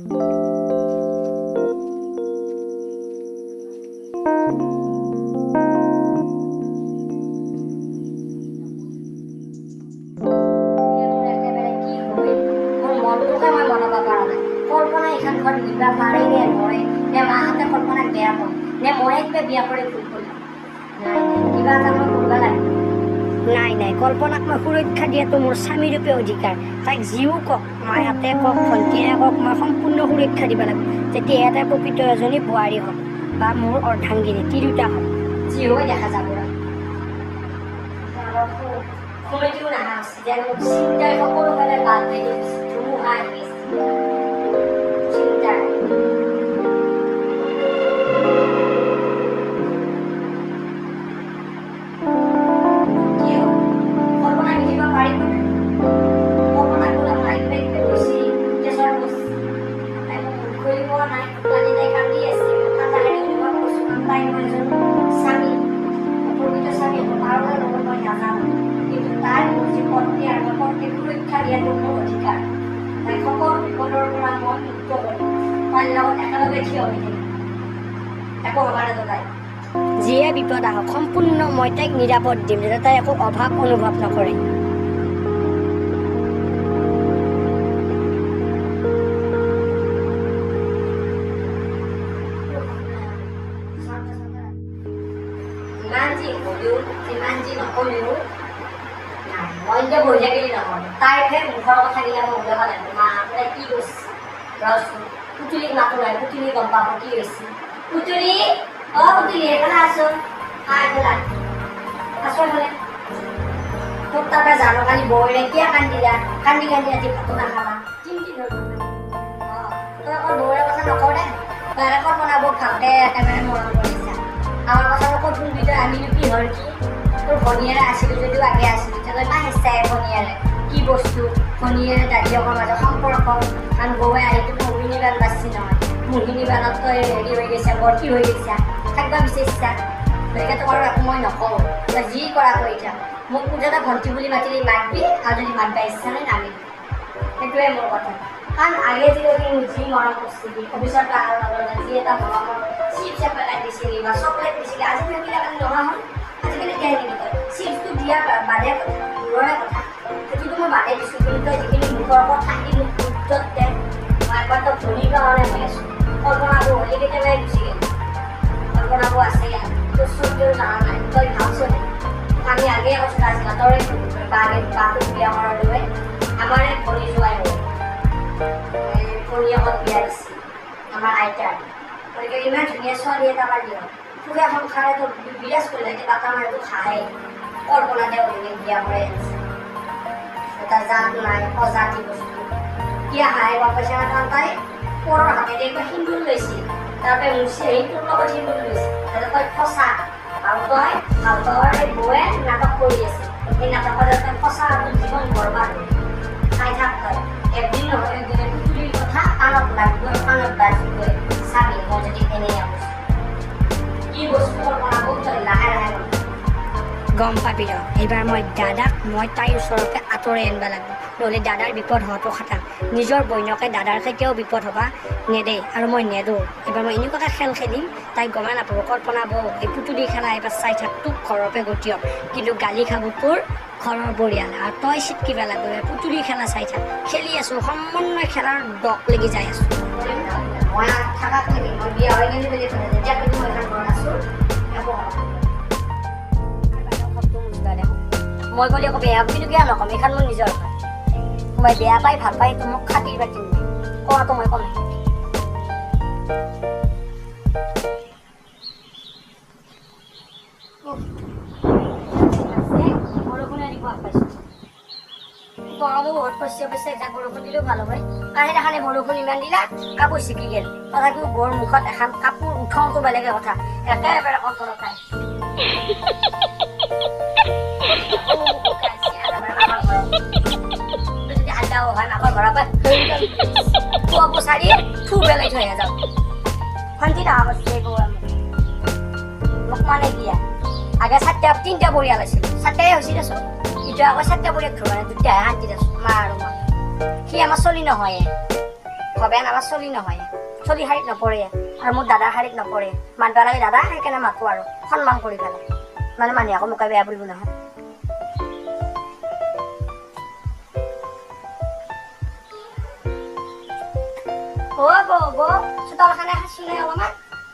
একেবাৰে দিয়াটো মোৰ স্বামীৰূপে অধিকাৰ। তাইক যিও কওক মাহঁতে কওক, ভণ্টিয়ে কওক, মই সম্পূৰ্ণ সুৰক্ষা দিব লাগিব। তেতিয়া এটা প্ৰকৃত এজনী বোৱাৰী হওক বা মোৰ অৰ্ধাংগিনী তিৰোতা হওক যি হয় দেখা যাব। আৰু নাহা, যেন চিন্তাই সকলোফালে বাদ ধুমুহা আহিছে। তাই। যিয়ে বিপদ আহক সম্পূৰ্ণ মই তাইক নিৰাপদ দিম যাতে তাই একো অভাৱ অনুভৱ নকৰে। পুতুলিক মাতো নাই পুতুলি গম পাব কি হৈছে? পুতুলি और तो ये कला आसो काय बोला आसो बोले तोता का जानो खाली बोले क्या कान दिला कान दि कान दि ती फटो ना खावा किन किन हो तो और बोले कसा नको दे बारे को बनाबो खाते ते माने मोर बोलिसा आवर कसा को फुल बिते आनी की हर की तो बनियारे आसी जदि आगे आसी चले मा हेसे बनियारे की বস্তু ফনিয়ে দাদিয়ক মাজ সম্পর্ক কারণ বৌয়ে আহিত অভিনীবার বাছি নয় বানত তই হেৰি হৈ গৈছা ভৰ্তি হৈ গৈছা থাকিব বিচাৰিছা গতিকে তোক আৰু একো মই নকওঁ তই যি কৰা কৰি থাক মোক মুঠতে ভণ্টি বুলি মাতিলে মাতবি আৰু যদি মাতবা ইচ্ছা নাই নামিবি সেইটোৱে মোৰ কথা কাৰণ আগে যিলৈকে মোক যি মৰম কৰিছিলি অফিচৰ লগে যি এটা মৰমৰ চিপছ এপেলাই দিছিলি বা চকলেট দিছিলি আজিকালি সেইবিলাক আমি নোহোৱা হ'ল আজিকালি দিয়াই নিবি তই দিয়া বাদে কথা দূৰৰে কথা সেইটোতো মই বাদে দিছোঁ কিন্তু তই যিখিনি মুখৰ কথা সি মোক গুৰুত্বত দে মই একবাৰ তই ধনীৰ কাৰণে হৈ আছোঁ কল্পনাবোৰ হ'লে কেতিয়াবাই গুচি গ'ল কল্পনাবোৰ আছে ইয়াত তোৰ চকুৰেও জানা নাই তই ভাবছোনে আমি আগে কৈছোঁ ৰাজঘাটৰে বাগে বাটোক বিয়া কৰাৰ দৰে আমাৰে ভৰি যোৱাই হ'ল। ভনীয়েকত বিয়া দিছে আমাৰ আইতাৰ গতিকে ইমান ধুনীয়া ছোৱালী এটা আমাৰ দিয়ক সুখে সংসাৰেতো বিৰাজ কৰিলে এতিয়া বাটা মাৰিটো খাহে কল্পনা দেউলীনে বিয়া আনিছে এটা জাত নাই, অজাতি বস্তু। কিয় হাঁহে গম পাইছে না কাৰণ তাই পৰৰ হাতেদি একবাৰ সিন্দুৰ লৈছে তাৰপৰা মুচি আহি তোৰ লগত সিন্দুৰ লৈছে তাতে তই ফচা। আৰু তই আৰু তই এই বৌয়ে নাটক কৰি আছে। এই নাটকত তই ফচা আৰু তোৰ জীৱন বৰবাদ। থাক তই। একদিন নহয় একদিন পুতুলিৰ কথা কাণত লাগিবই কাণত বাজিবই। চাবি, মই যদি এনেই আছোঁ কি বস্তু বনাব তই লাহে লাহে গম পাবি। ৰ। এইবাৰ মই দাদাক, মই তাইৰ ওচৰৰ পৰা আঁতৰাই আনিব লাগিব। নহ'লে দাদাৰ বিপদ হোৱাটো খাটাং। নিজৰ বন্যকে দাদাৰ কেতিয়াও বিপদ হ'বা? নেদে আৰু মই নেদোঁ। এইবাৰ মই এনেকুৱাকৈ খেল খেলিম তাইক গমেই নাপাব কল্পনা বৌ এই পুতুলি খেলা এইবাৰ চাই থাক তোক ঘৰৰ পৰা গতিয়ক কিন্তু গালি খাব তোৰ ঘৰৰ পৰিয়াল আৰু তই চিটকিব লাগিব পুতুলি খেলা চাই থাক। খেলি আছোঁ সমন্বয় খেলাৰ দক লাগি যাই আছোঁ। মই লাগি মই বিয়া হৈ গ'লে বুলি যেতিয়া মই ঘৰত আছোঁ। মই আকৌ বেয়া কিয় নক'ম এইখন মোৰ নিজৰ মই বেয়া পাই ভালো পাই তো মোক খাতিৰ নাই কোৱাটো মই ক'ম। গৰমো বহুত পৰিছে বৰষুণ দিলেও ভালো হয়। বৰষুণ ইমান দিলা কাপোৰ তথাপিও মুখত এখন কাপোৰ উঠাওঁতো কথা, একেবাৰে পৰা পুৱা পচাৰি থু আহে যাওঁ। শান্তি গৌৰা মোক মানে দিয়া আগে চাৰিটা তিনিটা পৰিয়াল আছিল চাৰিটাই হৈছিল দেচোন এতিয়া আকৌ চাৰিটা পৰিয়াল ধৰোঁ মানে দুটাহে শান্তিত আছোঁ মা আৰু মই সি আমাৰ চলি নহয়। ভবেন আমাৰ চলি নহয়। চলি শাৰীত নপৰে। আৰু মোৰ দাদাৰ শাৰীত নপৰে। মাতবা লাগে দাদা, সেইকাৰণে মাতো আৰু সন্মান কৰি পেলাই। মানে মানুহে আকৌ মোকে বেয়া বুলিব নহয়। অ বৌ বৌ চোতালখনে সাঁচোনে অলপমান।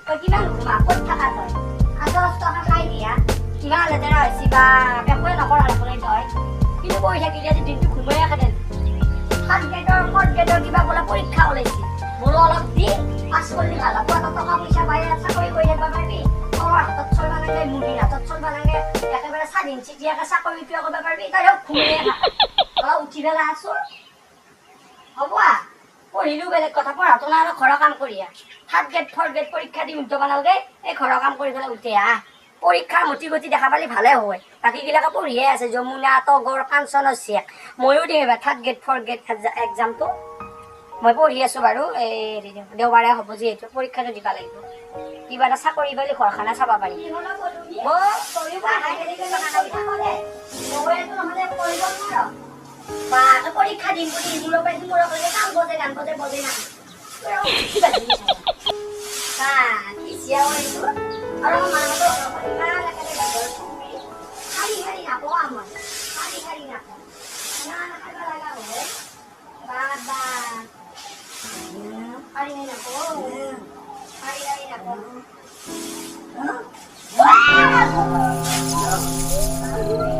তই কিমান ঘুমা ক'ত থাকা কিমান লেতেৰা হৈছে, বা একোৱে নকৰা দেখোন তই। কিন্তু কৰি থাকিলে আজি দিনটো ঘুমাই ফৰ্থ গ্ৰেডৰ কিবা বোলে পৰীক্ষা ওলাইছে। মোৰো অলপ দি পাছ কৰিলে ভালো হ'ব তই টকা পইচা পাই চাকৰি কৰি থাকিব পাৰিবি। তলৰ হাতত চলিব লাগে মুৰ্গীৰ হাতত চলিব লাগে একেবাৰে স্বাধীন চিটিয়াকে চাকৰিটো কৰিব পাৰিবি। ঘুমিয়ে অলপ উঠি পেলাই আছো। হ'ব আ বেলেগ কথা পঢ়াটো নাই আৰু ঘৰৰ কাম কৰি আহ। থাৰ্ড গ্ৰেড ফৰ্থ গ্ৰেড পৰীক্ষা দি উঠব নালাগে এই ঘৰৰ কাম কৰি পেলাই উঠে আহ। পৰীক্ষাৰ মতি গতি দেখা পালে ভালে হয়। বাকীবিলাকে পঢ়িয়ে আছে, যমুনা, তগৰ কাঞ্চনৰ চিয়েক ময়ো দিম এবাৰ থাৰ্ড গ্ৰেড ফৰ্থ গ্ৰেড এক্সামটো মই পঢ়ি আছোঁ বাৰু, এই দেওবাৰে হ'ব যিহেতু, পৰীক্ষাটো দিব লাগিব। কিবা এটা চাকৰি পালে ঘৰখনে চাব পাৰিম বা তই পৰীক্ষা দিম বুলি মূৰৰ পৰা মূৰৰ পৰা কাম বজে গান বজে বজে না। বা কি চিয়া হৈছো আৰু। আমাৰ মানুহটো ইমান একেবাৰে শাৰী শাৰী নাপাওঁ আমাৰ শাৰী শাৰী নাপাওঁ। ইমান খাব লগা হয় বা বা শাৰী শাৰী নাপাওঁ। শাৰী শাৰী নাপাওঁ। Tuloy,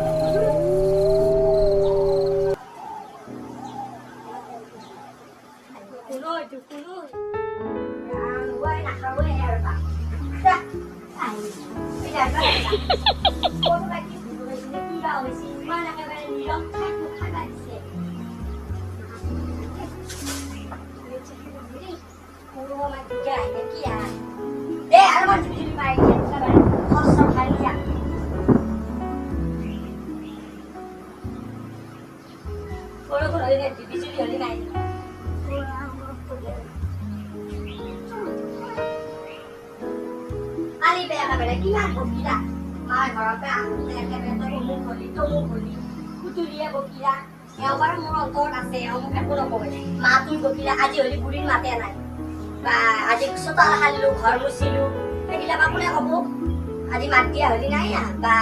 আজি হলি বুঢ়ীৰ মাতে নাই। বা আজি চোতাল সাৰিলো ঘৰ মুচিলো সেইবিলাক কোনে কব, আজি মাত দিয়া হলি নাই বা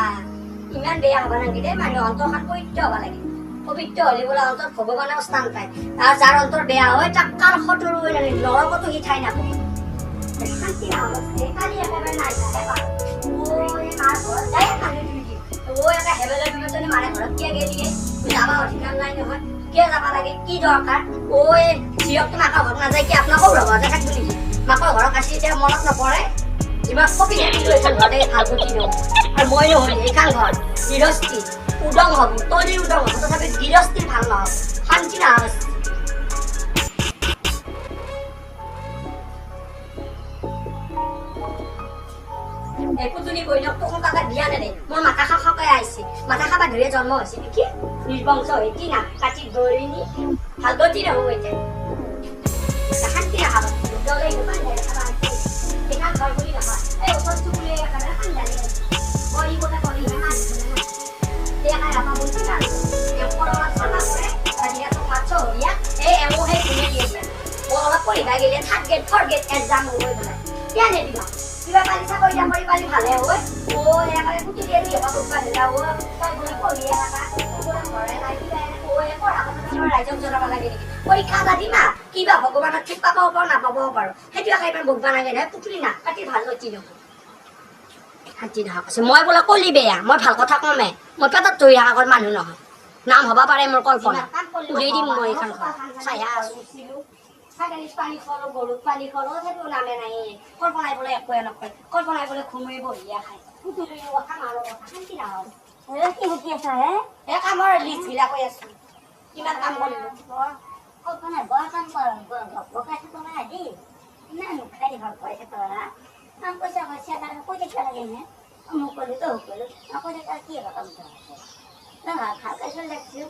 ইমান বেয়া হ'ব নালাগে দেই, মানুহ অন্তৰখন পবিত্ৰ হ'ব লাগে। পবিত্ৰ হ'লে বোলে অন্তৰত ভগৱানেও স্থান পায়। আৰু যাৰ অন্তৰ বেয়া হয়, তাক কাল সতৰু নৰকতো সি নাপায়। শান্তি নাই মাৰ ঘৰত। যায় কালি ও এটা হেবেলে মাৰে ঘৰত। কিয় গেলিয়ে যাব অধিকাৰ নাই নহয়। কিয় যাব লাগে? কি মাকৰ ঘৰত নাযায়, কি আপোনাকো ৰবতে থাকিব নেকি? মাকৰ ঘৰত কাচি এতিয়া মনত নপৰে? যিমান কপি ঘৰতে মই নহ'লে ঘৰ, গৃহস্থী উদং হ'ব তলিৰ উদং হ'ব তথাপি গৃহস্থী ভালো নহ'ব শান্তি নহ'ব পুতুলি বৈনক তোক কাকা দিয়া নেদে মোৰ মাথা খা খাকাই আহিছে। মাথা খাবা ধৰি জন্ম হৈছে। নেকি নিৰ্বংশ হৈ, কি না কাটি ধৰি নি ভালো গতি শান্তি নাখাব? দলে ইমান ধৰে খাবা নহয়। এই ওচৰত চুবুৰী একেবাৰে সান্দালি কৰি বোলে কৰি মাছ অলপ পঢ়িবা গেলে third grade, fourth grade exam হৈ পেলাই কিয় নিদিবা? কিবা পালি চাকৰি চাকৰি পালি ভালে হয় ও একেবাৰে কুটি দিয়ে দিয়ে বা কোনোবা দিলা ও তই বোলে থাকা বোলে ঘৰে নাই কিবা এনে ও এই পঢ়া কথা ৰাইজক জনাব লাগে নেকি পৰীক্ষা এটা দিমা কিবা ভগৱানৰ ঠিক পাব পাৰো নাপাবও পাৰো সেইটো একে ইমান ভোগবা লাগে নহয় পুতুলি না কাটি ভালো গতি নহয় শান্তি নহয় কৈছে মই বোলে কলি বেয়া মই ভালো কথা কমে মই পেটত ধৰি আগৰ মানুহ নহয় নাম হ'ব পাৰে মোৰ কল্পনা উলিয়াই দিম মই এইখন চায়া আছো ছাগলীত পানী খলো গৰুত পানী খলো সেইটো নামে নাই কল্পনাই বোলে একোৱে নকয় কল্পনাই বোলে ঘুমৰি বহিয়া খায়? কথা মাৰো কথা, শান্তি নহয় কি বকি আছা, হে? এই কামৰ লিষ্ট কৈ আছো। কিমান কাম কৰিলো কল্পনা বৰ কাম কৰ বকাই থাকো নাই আজি। ইমান খাই দীঘল কৰি থাকো কাম পইচা হৈছে তাৰ কৈ থাকিব লাগে নে? মোক ক'লো তই ক'লো কৈ থাকা, কি হ'ব? কাম নহয় ভালকৈ চলি ৰাখিছোঁ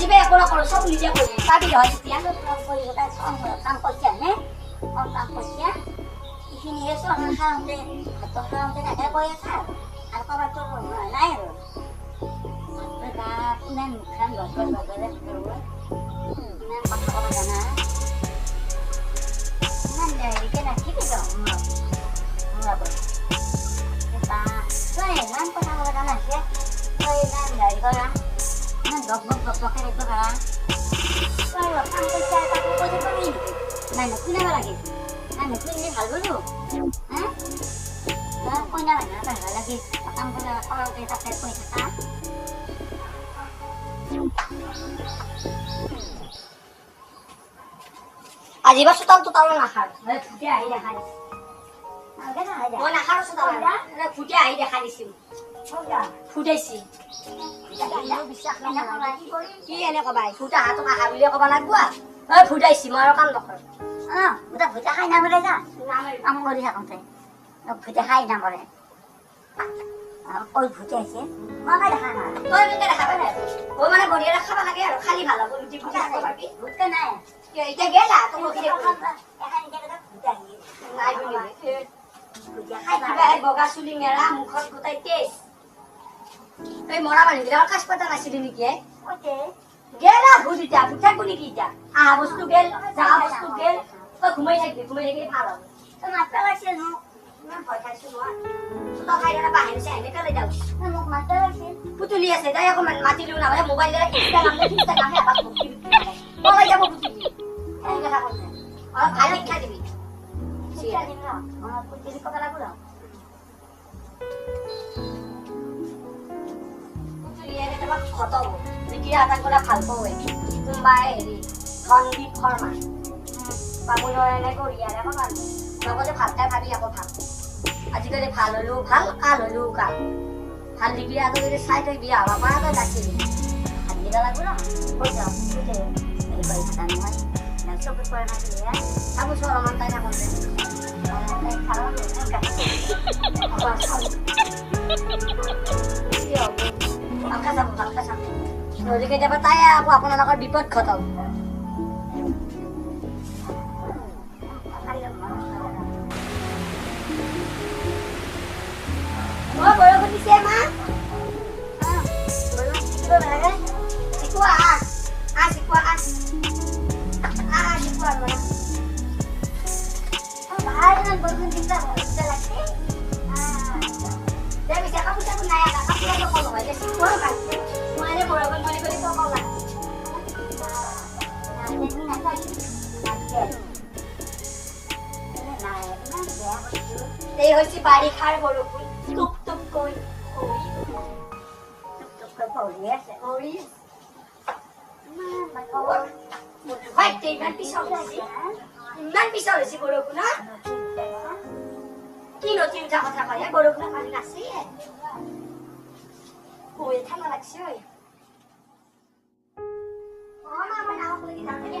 আজিবে একো নকৰো চব নিজে কৰি পাবি নহয় তেতিয়া কাম কৰি গোটাই চব কাম কৰিছে নে কম কাম কৰিছে এইখিনি এসো আমাৰ খাওঁতে ভাতৰ খাওঁতে তাকে কৈ আছে আৰু ক'ৰবাত তোৰ নাই আৰু বা কোনে মুখখন গছৰ গছৰে ইমান কথা ক'ব জানা ইমান দেৰিকে নাথাকিবি তই মোৰ মোৰ আগত বা তই ইমান কথা ক'ব জানা আছে তই ইমান দেৰি গপ গপ গপ গপকে থাকিব পাৰা তই অলপ কাম কৰিছে আৰু তাকো কৈ থাকিব নেকি নাই নুশুনাব লাগে নাই নুশুনিলে ভালো বোলো কইনা লাগে কাম কৰিলে সৰহকৈ তাতে কৈ থাকা আজিবা চোতাল তোতালো নাখাৰো ফুটি আহি দেখা দিছে। নালগে নহয় যা মই নাখাৰো চোতাল ফুটি আহি দেখা দিছিল হ'ব যা ফুটাইছি। কি এনে কবা ফুটা হাতক আহা বুলিয়ে কবা লাগব ঐ ফুটাইছি মই আৰু কাম নকৰো। অঁ গোটা খাই নামৰে যা। কাম কৰি থাকোঁতে ভূতে খাই নামৰে। কৈ ভূতে মই খাই দেখা নাই। তই দেখা পালে মই মানে বঢ়িয়া খাব লাগে আৰু খালি ভালো হ'ব ৰুটি ফুটি খাব পাৰবি ভূতে নাই। এতিয়া গেলা তোক নাই খাই বগা চুলি মেৰা মুখত গোটাই তেজ এই মৰা মানুহবিলাকৰ কাজ পতা নাছিলি নেকি এ? কৈছে গেলা ভূত থাকব নেকি এতিয়া আহা বস্তু গেল যাহা বস্তু গেল। তই ঘুমাই থাকিবি ঘুমাই থাকিলে ভালো কেনে মোক মাত্ৰ লাগিছিল পুতুলি আছে তাই মোবাইল ইনষ্টাগ্ৰাম ইনষ্টাগ্ৰামে এবাৰ ভক্তি পলাই যাব পুতুলি। কথা শিক্ষা দিবি। শিক্ষা তোমাক খতম নিকিৰা এটাক গ'লে ভালো পাওঁ কোনোবাই হেৰি ধনদীপ শৰ্মা। বামুণৰ এনে গৰিয়াৰে ক'বাৰ লগতে ভালো তাই ভাবি আকৌ ভালো। আজিকালি ভালো হ'লেও ভালো, কাল হ'লেও কাল। ভালো ডিগ্ৰী আৰু যদি চাই তই বিয়া হ'ব পৰা তই হাত দিব লাগিব ৰ কৈ যাওঁ হেৰি কৰি থকা নহয়। চকুত পৰা নাছিলে চাবো চোন অলপমান তাই চাওঁ। কি হ'ব? ভালকে চাব ভালকে চাব নহ'লে কেতিয়াবা তাই আকৌ আপোনালোকৰ বিপদ ঘটাব অ' এই হৈছে বাৰিষাৰ বৰষুণ টুপ টুপ কৈ পৰি হয় তে ইমান পিছল হৈছে ইমান পিছল হৈছে বৰষুণৰ কি নদী উঠা কথা কয় এই বৰষুণৰ পানী নাছে কৈ ঠাণ্ডা লাগছে ঐ অ মা মই নাৱক লাগি যাম দেই